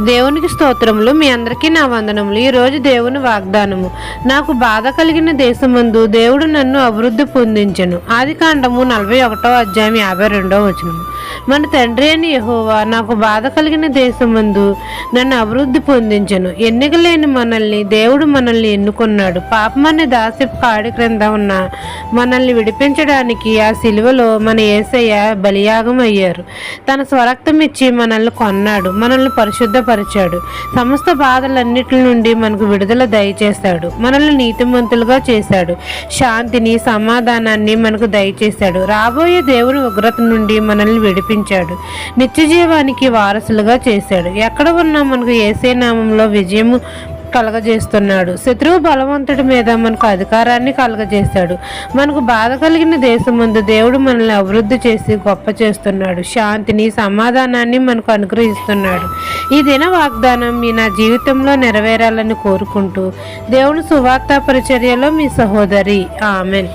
దేవునికి స్తోత్రములు. మీ అందరికీ నా వందనములు. ఈరోజు దేవుని వాగ్దానము. నాకు బాధ కలిగిన దేశమందు దేవుడు నన్ను అభివృద్ధి పొందించను. ఆది కాండము నలభై ఒకటో అధ్యాయం యాభై రెండో వచనము. మన తండ్రి అని యహోవా నాకు బాధ కలిగిన దేశమందు నన్ను అభివృద్ధి పొందించను. ఎన్నికలేని మనల్ని దేవుడు మనల్ని ఎన్నుకున్నాడు. పాపమనే దాసిపు కాడి క్రింద ఉన్న మనల్ని విడిపించడానికి ఆ సిలువలో మన ఏసయ్య బలియాగం అయ్యారు తన స్వరక్తం ఇచ్చి మనల్ని కొన్నాడు మనల్ని పరిశుద్ధపరిచాడు. సమస్త బాధలన్నిటి నుండి మనకు విడుదల దయచేశాడు. మనల్ని నీతిమంతులుగా చేశాడు. శాంతిని సమాధానాన్ని మనకు దయచేశాడు. రాబోయే దేవుని ఉగ్రత నుండి మనల్ని విడిపించాడు నడిపించాడు నిత్యజీవానికి వారసులుగా చేశాడు. ఎక్కడ ఉన్నా మనకు ఏసే నామంలో విజయము కలగజేస్తున్నాడు. శత్రువు బలవంతుడి మీద మనకు అధికారాన్ని కలగజేశాడు. మనకు బాధ కలిగిన దేశం ముందు దేవుడు మనల్ని అభివృద్ధి చేసి గొప్ప చేస్తున్నాడు. శాంతిని సమాధానాన్ని మనకు అనుగ్రహిస్తున్నాడు. ఈ దిన వాగ్దానం మీ నా జీవితంలో నెరవేరాలని కోరుకుంటూ దేవుని సువార్త పరిచర్యలో మీ సహోదరి. ఆమెన్.